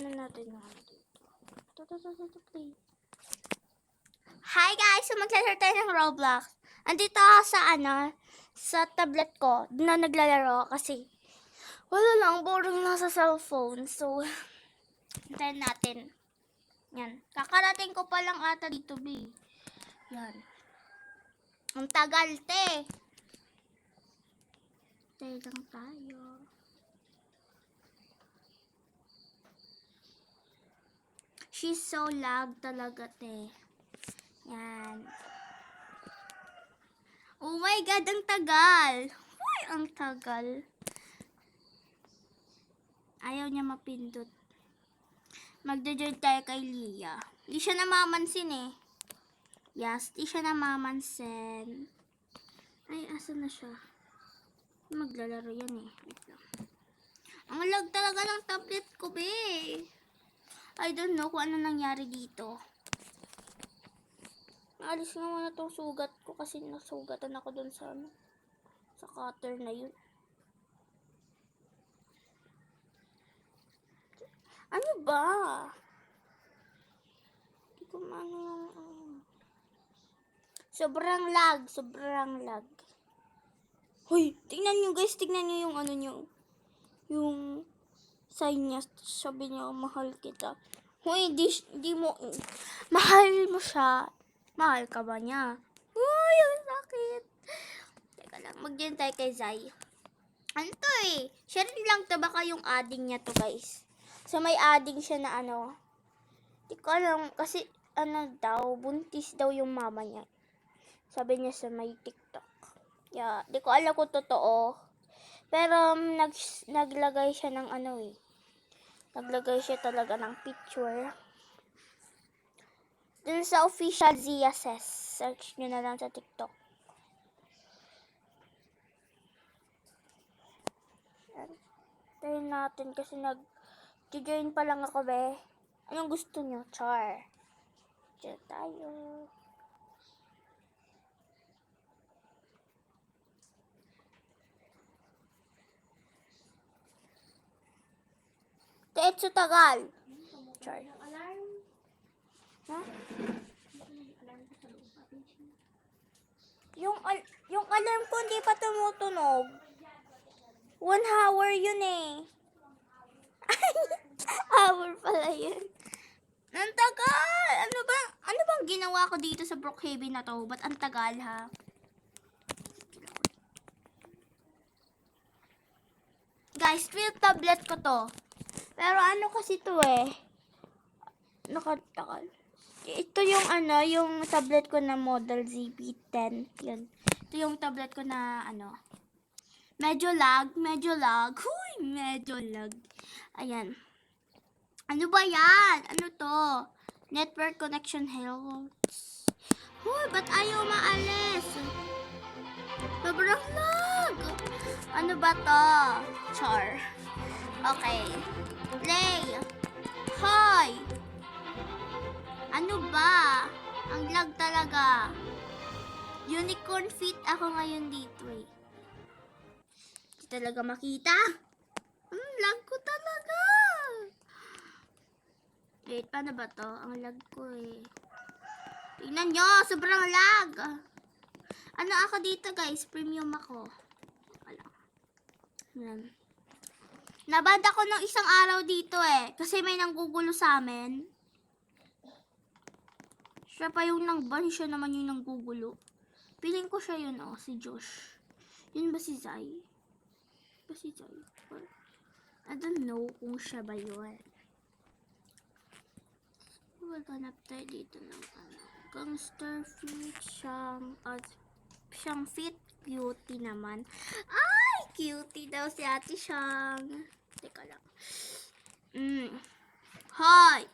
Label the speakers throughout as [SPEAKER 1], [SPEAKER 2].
[SPEAKER 1] Ano natin yung ano dito? Ito, ito, ito, ito, play. Hi guys! So maglalaro tayo ng Roblox. Andito ako sa ano, sa tablet ko. Na naglalaro kasi wala lang, boring lang sa cellphone. So, hintayin natin. Yan. Kakarating ko pa lang ata dito, B. Yan. Ang tagal, te. Tayo lang tayo. She's so lag talaga, te. Yan. Oh my God, ang tagal. Uy, ang tagal. Ayaw niya mapindot. Magda-join tayo kay Lia. Di siya namamansin eh. Yes, di siya namamansin. Ay, asa na siya? Maglalaro yan eh. Ang lag talaga ng tablet ko, be. I don't know kung ano nangyari dito. Naalis nga muna tong sugat ko kasi nasugatan ako dun sa ano, sa cutter na yun. Ano ba? Hindi ko maano ano. Sobrang lag, sobrang lag. Hoy, tingnan nyo guys, tingnan nyo yung ano nyo. Yung sign niya, sabi niya, mahal kita. Hoy, di, di mo, mahal mo siya. Mahal ka ba niya? Uy, ang sakit. Teka lang, mag tayo kay Zai. Ano to eh? Siya rin lang to, baka yung adding niya to guys. So may adding siya na ano. Di ko alam, kasi ano daw, buntis daw yung mama niya. Sabi niya sa may TikTok. Yeah, di ko alam kung totoo. Pero um, nag, naglagay siya ng ano eh. Naglagay siya talaga ng picture. Dun sa official Says. Search nyo na lang sa TikTok. Tayo natin kasi nag join pa lang ako be. Anong gusto nyo? Char. Diyan tayo. Tetsu Tagal. Char. Ha? Yung, al- yung alarm ko hindi pa tumutunog. One hour yun eh. hour pala yun. Ang tagal! Ano ba? Ano bang ginawa ko dito sa Brookhaven na to? Ba't ang tagal ha? Guys, real tablet ko to. Pero ano kasi to eh. Nakatagal. Ito yung ano, yung tablet ko na model ZB10. Yun. Ito yung tablet ko na ano. Medyo lag, medyo lag. Huy, medyo lag. Ayan. Ano ba yan? Ano to? Network connection helps. Huy, ba't ayaw maalis? Sobrang lag. Ano ba to? Char. Okay. Play. Hoy! Ano ba? Ang lag talaga. Unicorn fit ako ngayon dito eh. Hindi talaga makita. Ang lag ko talaga. Wait, paano ba to? Ang lag ko eh. Tingnan nyo, sobrang lag. Ano ako dito guys? Premium ako. Yan. Nabad ako ng isang araw dito eh. Kasi may nanggugulo sa amin. Siya pa yung nang-ban, siya naman yung nanggugulo. Piling ko siya yun, oh, si Josh. Yun ba si Zai? Ba si Zai? Or, I don't know kung siya ba yun. Maghanap tayo dito ng ano. Gangster fit siyang, uh, siyang fit cutie naman. Ay, cutie daw si ate siyang. Teka lang. Mm. Hoy!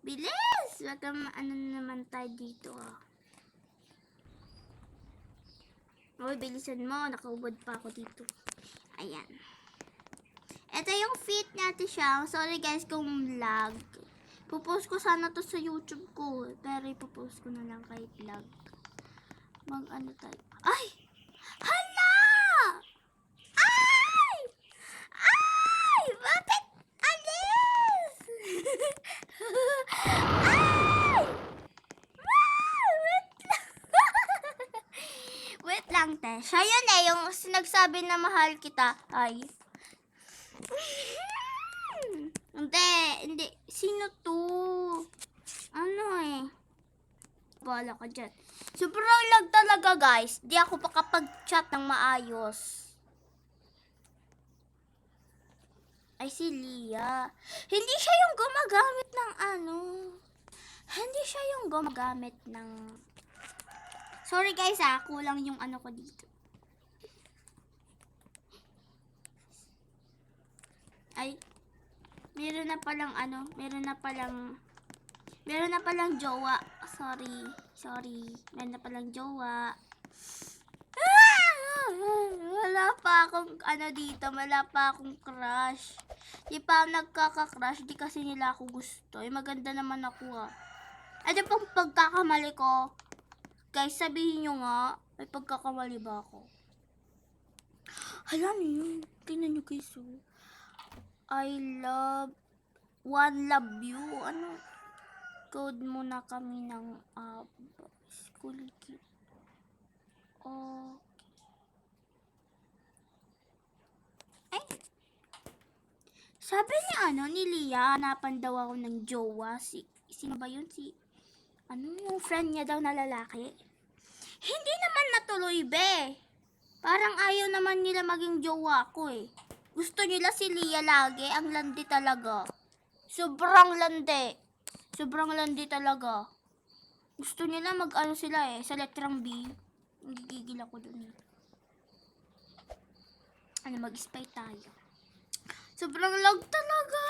[SPEAKER 1] Bilis! Wag kang ano naman tayo dito ah. Uy, bilisan mo. Nakaubod pa ako dito. Ayan. Ito yung fit natin siya. Sorry guys kung lag. Pupost ko sana to sa YouTube ko. Pero ipopost ko na lang kahit lag. Mag ano tayo. Ay! Hala! Ay! Ay! Bakit alis? Ayan, siya yun eh, yung sinagsabi na mahal kita. Ay. hindi, hindi. Sino to? Ano eh? Bala ka dyan. Sobrang lag talaga guys. Di ako pa kapag-chat ng maayos. Ay, si Lia. Hindi siya yung gumagamit ng ano. Hindi siya yung gumagamit ng... Sorry guys ah, kulang yung ano ko dito. Ay, meron na palang ano, meron na palang, meron na palang jowa. Sorry, sorry. Meron na palang jowa. Wala pa akong ano dito, wala pa akong crush. Di pa nagkaka-crush, di kasi nila ako gusto. Eh, maganda naman ako ah. Ano pong pagkakamali ko? Guys, sabihin nyo nga, may pagkakamali ba ako? Hala niyo, tingnan nyo guys oh. I love, one love you. Ano? Code muna kami ng uh, school kit. Oh. Ay. Sabi ni ano, ni Lia, hanapan daw ako ng jowa. Si, sino ba yun? Si, ano yung friend niya daw na lalaki? Hindi naman natuloy, be. Parang ayaw naman nila maging jowa ko eh. Gusto nila si Lia lagi, ang landi talaga. Sobrang landi. Sobrang landi talaga. Gusto nila mag-ano sila eh, sa letrang B. Gigigil ako dun eh. Ano, mag-spy tayo. Sobrang lag talaga.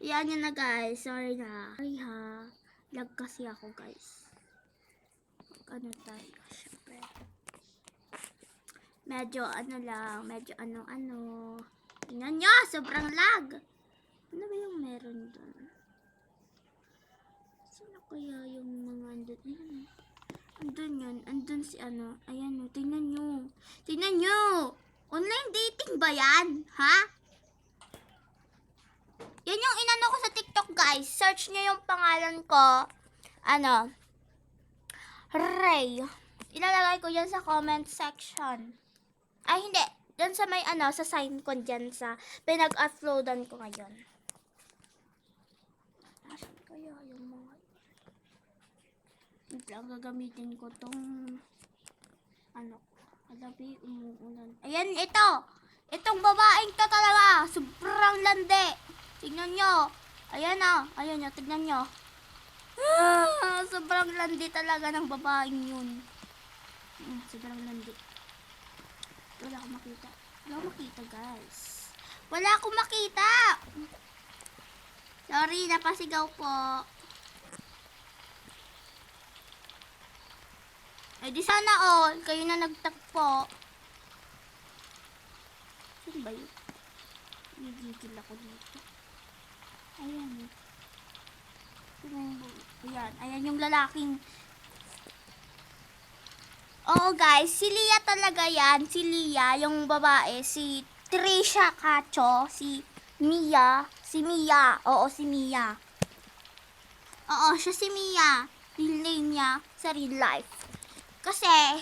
[SPEAKER 1] Yan yun na guys. Sorry na. Ay ha. Lag kasi ako guys. Mag ano tayo. Medyo ano lang. Medyo ano-ano. Tingnan nyo. Sobrang lag. Ano ba yung meron doon? Sino kaya yung mga andun? Ayan. Andun yun. Andun si ano. Ayan o. Tingnan nyo. Tingnan nyo. Online dating ba yan? Ha? Yan yung inano ko sa TikTok, guys. Search nyo yung pangalan ko. Ano? Ray. Ilalagay ko yan sa comment section. Ay, hindi. Diyan sa may ano, sa sign ko dyan sa pinag-uploadan ko ngayon. Nasaan kaya yung mga... Wait lang, gagamitin ko tong... Ano Alabi, umuulan. Ayan, ito! Itong babaeng to talaga! Sobrang landi! Tignan nyo! Ayan na! Ayan nyo, tignan nyo. Ah, sobrang landi talaga ng babaeng yun. Mm, sobrang landi. Wala akong makita. Wala akong makita, guys. Wala akong makita! Sorry, napasigaw po. Eh di sana all, kayo na nagtagpo. Saan ba yun? Gigigil ako dito. Ayan. Ayan, ayan yung lalaking. Oo guys, si Lia talaga yan. Si Lia, yung babae, si Trisha Cacho, si Mia, si Mia, oo si Mia. Oo, siya si Mia. Real name niya sa real life. Kasi,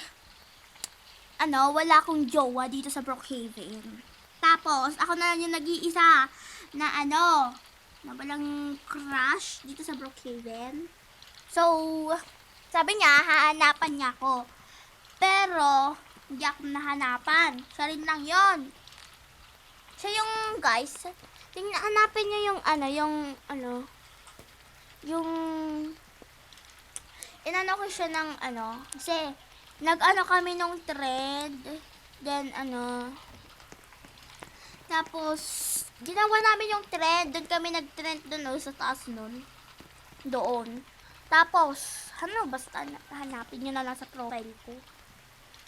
[SPEAKER 1] ano, wala akong jowa dito sa Brookhaven. Tapos, ako na lang yung nag-iisa na ano, na walang crush dito sa Brookhaven. So, sabi niya, hahanapan niya ako. Pero, hindi ako nahanapan. Siya rin lang yon. Siya yung, guys, tingnan, hanapin niyo yung, ano, yung, ano, yung, inano ko siya ng ano, kasi nag-ano kami nung thread, then ano, tapos, ginawa namin yung thread, doon kami nag-trend doon oh, sa taas nun, doon. Tapos, ano, basta na- hanapin nyo na lang sa profile ko.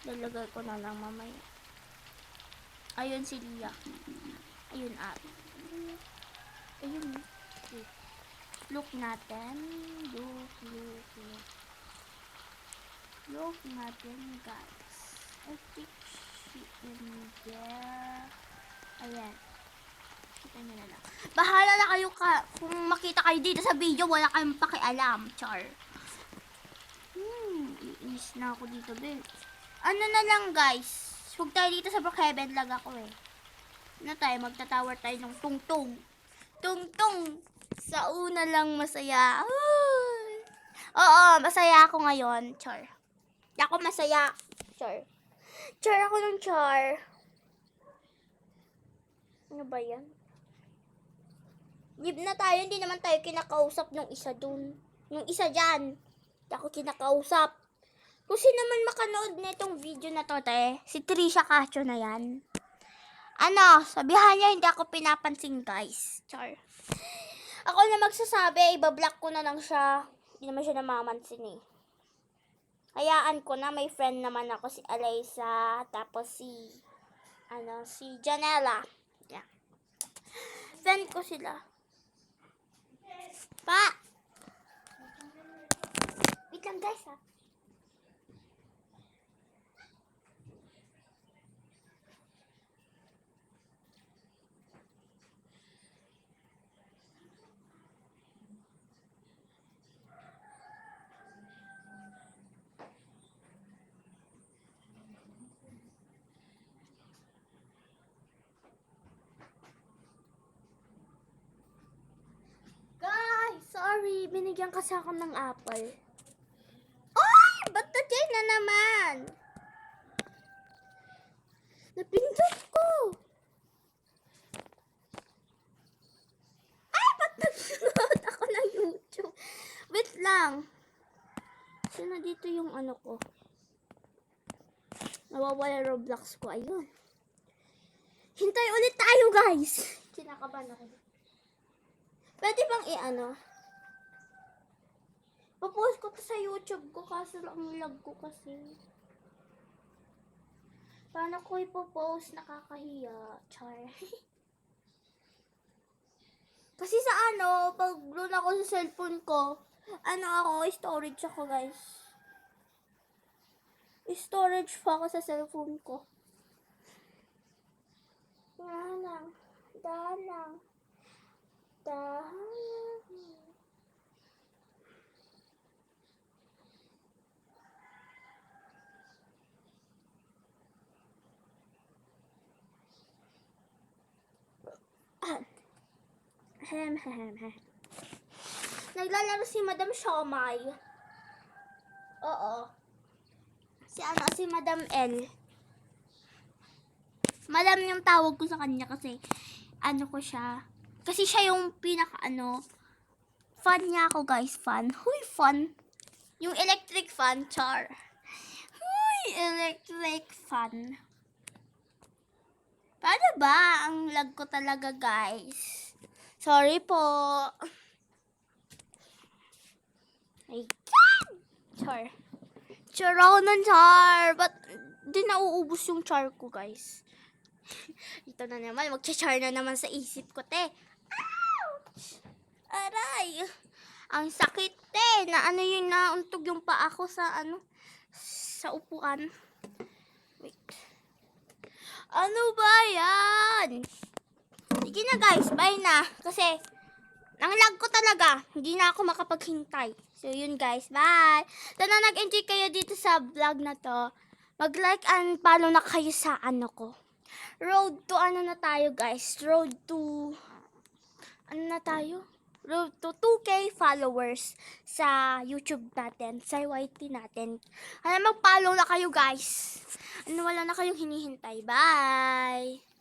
[SPEAKER 1] Lalagay ko na lang mamaya. Ayun si Lia. Ayun at. Ayun. Wait. Look natin. Look, look, look. Look natin, guys. I think she in there. Ayan. Kita nyo na lang. Bahala na kayo ka. Kung makita kayo dito sa video, wala kayong pakialam. Char. Hmm, iinis na ako dito, Ben. Ano na lang guys. Huwag tayo dito sa Brookhaven lag ako eh. Ano tayo, magtatower tayo ng tungtong. Tungtong! Sa una lang masaya. Ay. Oo, masaya ako ngayon. Char. Ako masaya. Char. Char ako ng char. Ano ba yan? Leave na tayo, hindi naman tayo kinakausap nung isa dun. Yung isa dyan. Ako kinakausap. Kung sino man makanood na itong video na to, te, si Trisha Cacho na yan. Ano, sabihan niya hindi ako pinapansin, guys. Char. Ako na magsasabi, ibablock ko na lang siya. Hindi naman siya namamansin eh. Hayaan ko na, may friend naman ako si Alaysa, tapos si, ano, si Janela. Yeah. Friend ko sila. Pa! Wait lang guys ha. Guys, sorry. Binigyan kasi ako ng apple. Ay! Ba't na na naman? Napindot ko. Ay! Ba't nag-load ako ng YouTube? Wait lang. Sino dito yung ano ko? Nawawala Roblox ko. Ayun. Hintay ulit tayo, guys. Kinakabahan ako. Pwede bang i-ano? Papost ko to sa YouTube ko kaso ang lag ko kasi. Paano ko ipopost? Nakakahiya. Char. kasi sa ano, pag load ako sa cellphone ko, ano ako, storage ako guys. Storage pa ako sa cellphone ko. Dahan lang. Dahan lang. Dahan lang. Hem, hem, hem. Naglalaro si Madam Shomai. Oo. Si ano, si Madam L. Madam yung tawag ko sa kanya kasi ano ko siya. Kasi siya yung pinaka ano, fan niya ako guys, fan. Huy, fan. Yung electric fan, char. Huy, electric fan. Paano ba? Ang lag ko talaga guys. Sorry po. Ay, char. Char ako ng char. Ba't di nauubos yung char ko guys? Ito na naman, magcha-char na naman sa isip ko, te. Ouch! Aray! Ang sakit, te. Na ano yung nauntog yung paa ko sa ano, sa upuan. Wait. Ano ba yan? Sige na guys, bye na. Kasi, ang lag ko talaga. Hindi na ako makapaghintay. So yun guys, bye. Sana nag-enjoy kayo dito sa vlog na to. Mag-like and follow na kayo sa ano ko. Road to ano na tayo guys? Road to ano na tayo? Road to 2K followers sa YouTube natin, sa YT natin. Ano mag-follow na kayo guys. Ano wala na kayong hinihintay. Bye!